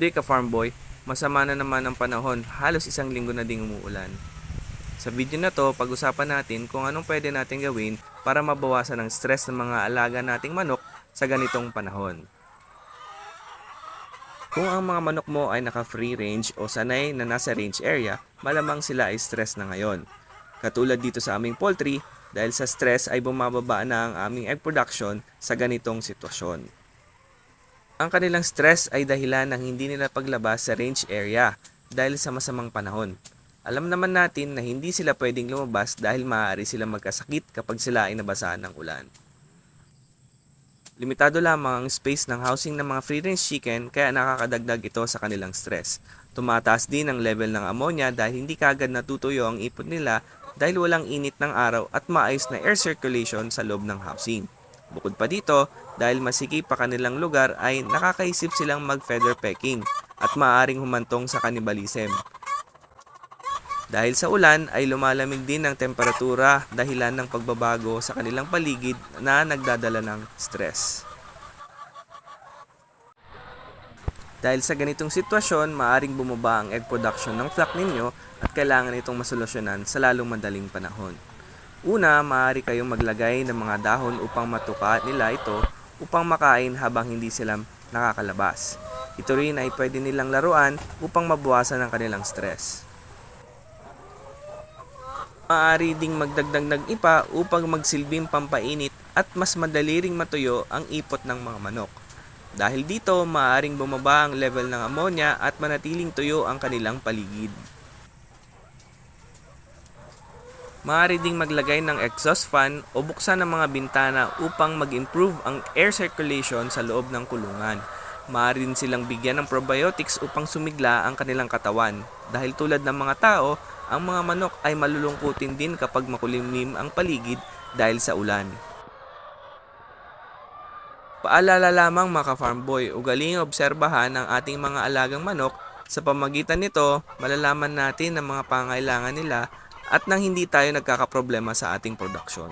Today ka farm boy, masama na naman ang panahon, halos isang linggo na ding umuulan. Sa video na to, pag-usapan natin kung anong pwede natin gawin para mabawasan ang stress ng mga alaga nating manok sa ganitong panahon. Kung ang mga manok mo ay naka-free range o sanay na nasa range area, malamang sila ay stress na ngayon. Katulad dito sa aming poultry, dahil sa stress ay bumababa na ang aming egg production sa ganitong sitwasyon. Ang kanilang stress ay dahilan ng hindi nila paglabas sa range area dahil sa masamang panahon. Alam naman natin na hindi sila pwedeng lumabas dahil maaari silang magkasakit kapag sila ay nabasahan ng ulan. Limitado lamang ang space ng housing ng mga free-range chicken kaya nakakadagdag ito sa kanilang stress. Tumataas din ang level ng ammonia dahil hindi kagad natutuyo ang ipon nila dahil walang init ng araw at maayos na air circulation sa loob ng housing. Bukod pa dito, dahil masikip pa kanilang lugar ay nakakaisip silang mag-feather pecking at maaaring humantong sa cannibalism. Dahil sa ulan ay lumalamig din ang temperatura dahilan ng pagbabago sa kanilang paligid na nagdadala ng stress. Dahil sa ganitong sitwasyon, maaring bumaba ang egg production ng flock ninyo at kailangan itong masolusyonan sa lalong madaling panahon. Una, maaari kayong maglagay ng mga dahon upang matuka nila ito upang makain habang hindi sila nakakalabas. Ito rin ay pwede nilang laruan upang mabawasan ang kanilang stress. Maaari ding magdagdag ng ipa upang magsilbing pampainit at mas madali ring matuyo ang ipot ng mga manok. Dahil dito, maaaring bumaba ang level ng ammonia at manatiling tuyo ang kanilang paligid. Maaari ding maglagay ng exhaust fan o buksan ang mga bintana upang mag-improve ang air circulation sa loob ng kulungan. Maaari din silang bigyan ng probiotics upang sumigla ang kanilang katawan. Dahil tulad ng mga tao, ang mga manok ay malulungkutin din kapag makulimlim ang paligid dahil sa ulan. Paalala lamang mga farm boy, ugaling obserbahan ang ating mga alagang manok. Sa pamagitan nito, malalaman natin ang mga pangailangan nila at nang hindi tayo nagkakaproblema sa ating production.